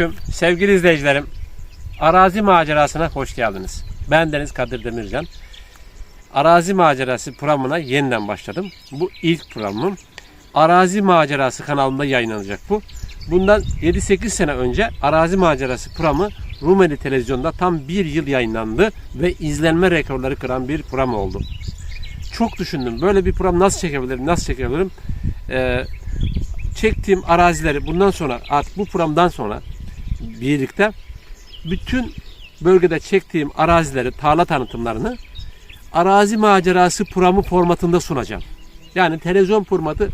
Selamünaleyküm sevgili izleyicilerim. Arazi macerasına hoş geldiniz. Ben Deniz Kadir Demircan. Arazi macerası programına yeniden başladım. Bu ilk programım. Arazi macerası kanalında yayınlanacak bu. Bundan 7-8 sene önce Arazi macerası programı Rumeli televizyonda tam bir yıl yayınlandı ve izlenme rekorları kıran bir program oldu. Çok düşündüm. Böyle bir program nasıl çekebilirim, nasıl çekebilirim? Ee, çektiğim arazileri bundan sonra artık bu programdan sonra birlikte bütün bölgede çektiğim arazileri, tarla tanıtımlarını arazi macerası programı formatında sunacağım. Yani televizyon formatı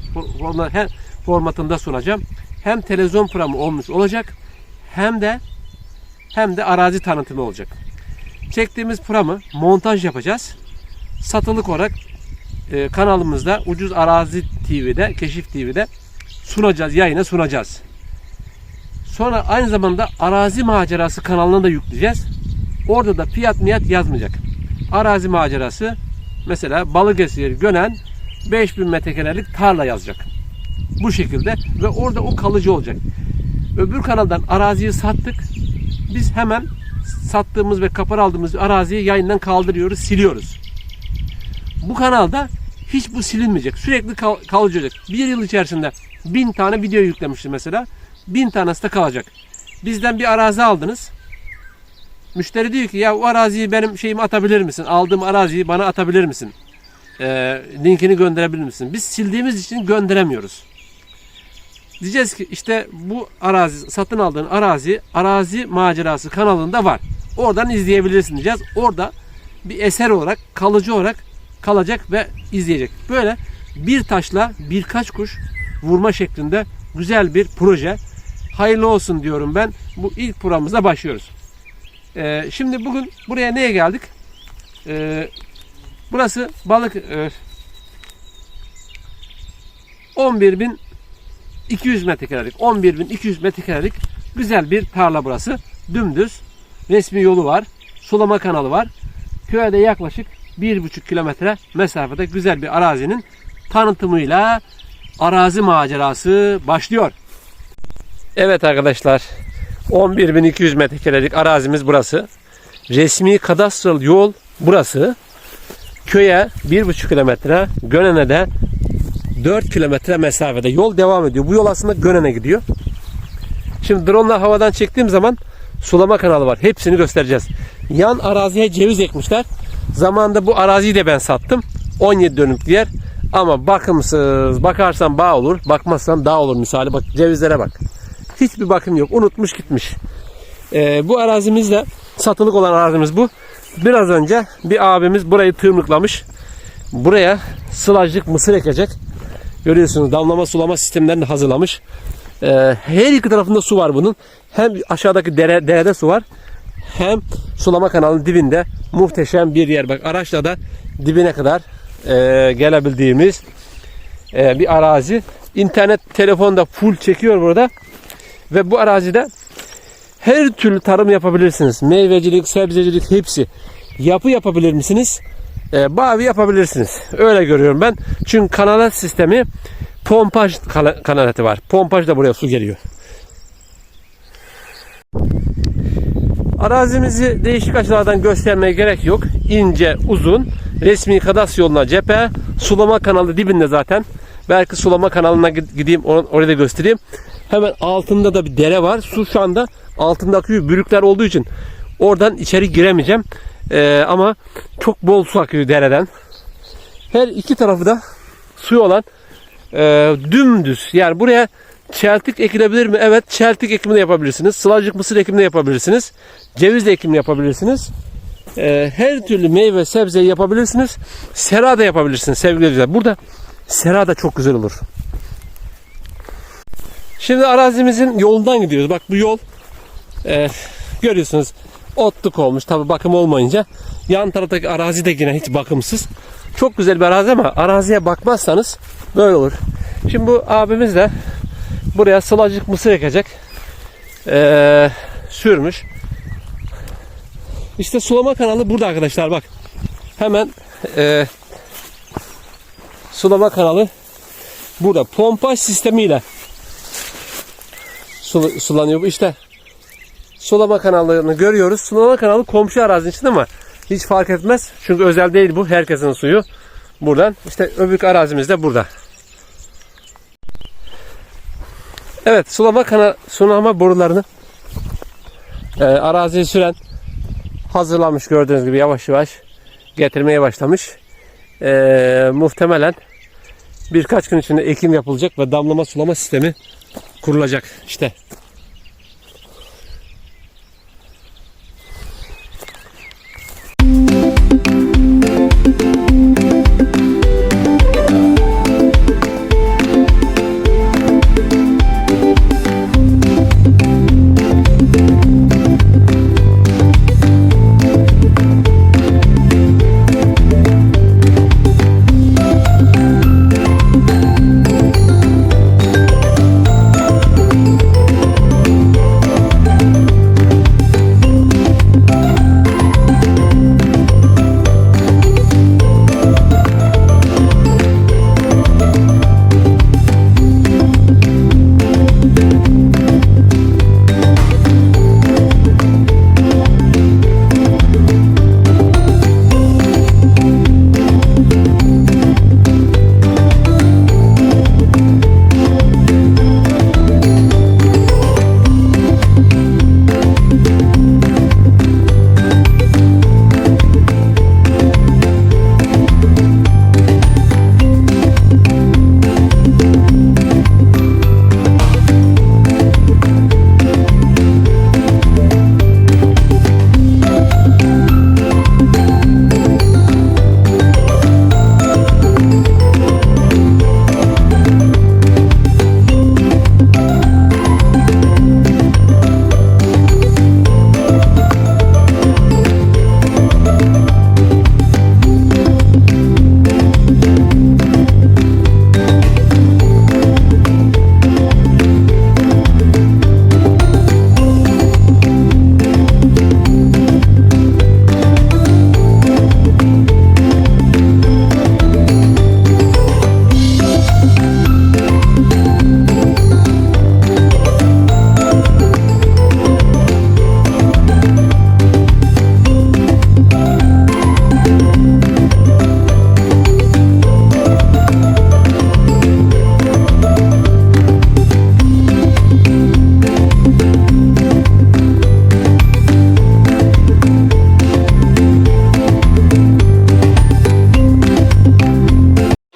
formatında sunacağım. Hem televizyon programı olmuş olacak hem de hem de arazi tanıtımı olacak. Çektiğimiz programı montaj yapacağız. Satılık olarak e, kanalımızda Ucuz Arazi TV'de, Keşif TV'de sunacağız, yayına sunacağız. Sonra aynı zamanda arazi macerası kanalına da yükleyeceğiz. Orada da fiyat miyat yazmayacak. Arazi macerası mesela Balıkesir, Gönen 5000 metrekarelik tarla yazacak. Bu şekilde ve orada o kalıcı olacak. Öbür kanaldan araziyi sattık. Biz hemen sattığımız ve kapar aldığımız araziyi yayından kaldırıyoruz, siliyoruz. Bu kanalda hiç bu silinmeyecek. Sürekli kal- kalıcı olacak. Bir yıl içerisinde bin tane video yüklemiştim mesela. Bin tanesi de kalacak. Bizden bir arazi aldınız. Müşteri diyor ki ya o araziyi benim şeyimi atabilir misin? Aldığım araziyi bana atabilir misin? Ee, linkini gönderebilir misin? Biz sildiğimiz için gönderemiyoruz. Diyeceğiz ki işte bu arazi satın aldığın arazi arazi macerası kanalında var. Oradan izleyebilirsin diyeceğiz. Orada bir eser olarak kalıcı olarak kalacak ve izleyecek. Böyle bir taşla birkaç kuş vurma şeklinde güzel bir proje. Hayırlı olsun diyorum ben. Bu ilk programımıza başlıyoruz. Ee, şimdi bugün buraya neye geldik? Ee, burası balık e, 11.200 metrekarelik 11.200 metrekarelik güzel bir tarla burası. Dümdüz resmi yolu var. Sulama kanalı var. Köye de yaklaşık 1,5 kilometre mesafede güzel bir arazinin tanıtımıyla arazi macerası başlıyor. Evet arkadaşlar 11.200 metrekarelik arazimiz burası. Resmi kadastral yol burası. Köye 1,5 kilometre, Gönen'e de 4 kilometre mesafede yol devam ediyor. Bu yol aslında Gönen'e gidiyor. Şimdi drone'la havadan çektiğim zaman sulama kanalı var. Hepsini göstereceğiz. Yan araziye ceviz ekmişler. Zamanında bu araziyi de ben sattım. 17 dönümlük yer. Ama bakımsız. Bakarsan bağ olur. Bakmazsan dağ olur misali. Bak cevizlere bak. Hiçbir bakım yok. Unutmuş gitmiş. Ee, bu arazimiz de satılık olan arazimiz bu. Biraz önce bir abimiz burayı tırmıklamış. Buraya sılajlık mısır ekecek. Görüyorsunuz damlama sulama sistemlerini hazırlamış. Ee, her iki tarafında su var bunun. Hem aşağıdaki dere, derede su var. Hem sulama kanalının dibinde muhteşem bir yer. Bak araçla da dibine kadar e, gelebildiğimiz e, bir arazi. İnternet telefonda full çekiyor burada. Ve bu arazide her türlü tarım yapabilirsiniz. Meyvecilik, sebzecilik hepsi. Yapı yapabilir misiniz? E, bağ yapabilirsiniz. Öyle görüyorum ben. Çünkü kanalat sistemi pompaj kana- kanalatı var. Pompaj da buraya su geliyor. Arazimizi değişik açılardan göstermeye gerek yok. İnce, uzun, resmi kadas yoluna cephe, sulama kanalı dibinde zaten. Belki sulama kanalına gid- gideyim or- orayı da göstereyim. Hemen altında da bir dere var. Su şu anda altında akıyor. Bürükler olduğu için oradan içeri giremeyeceğim. Ee, ama çok bol su akıyor dereden. Her iki tarafı da suyu olan e, dümdüz. Yani buraya çeltik ekilebilir mi? Evet çeltik ekimi yapabilirsiniz. Sılacık mısır ekimi de yapabilirsiniz. Ceviz de ekimi yapabilirsiniz. E, her türlü meyve sebze yapabilirsiniz. Sera da yapabilirsiniz sevgili izleyiciler. Burada sera da çok güzel olur. Şimdi arazimizin yolundan gidiyoruz. Bak bu yol e, görüyorsunuz otluk olmuş. Tabi bakım olmayınca yan taraftaki arazi de yine hiç bakımsız. Çok güzel bir arazi ama araziye bakmazsanız böyle olur. Şimdi bu abimiz de buraya sılacık mısır ekecek. Ee, sürmüş. İşte sulama kanalı burada arkadaşlar bak. Hemen e, sulama kanalı burada. Pompaj sistemiyle sul- sulanıyor bu. İşte sulama kanallarını görüyoruz. Sulama kanalı komşu arazinin içinde ama hiç fark etmez. Çünkü özel değil bu. Herkesin suyu buradan. İşte öbür arazimiz de burada. Evet sulama kanal sulama borularını e, araziye süren hazırlamış gördüğünüz gibi yavaş yavaş getirmeye başlamış. E, muhtemelen birkaç gün içinde ekim yapılacak ve damlama sulama sistemi kurulacak. İşte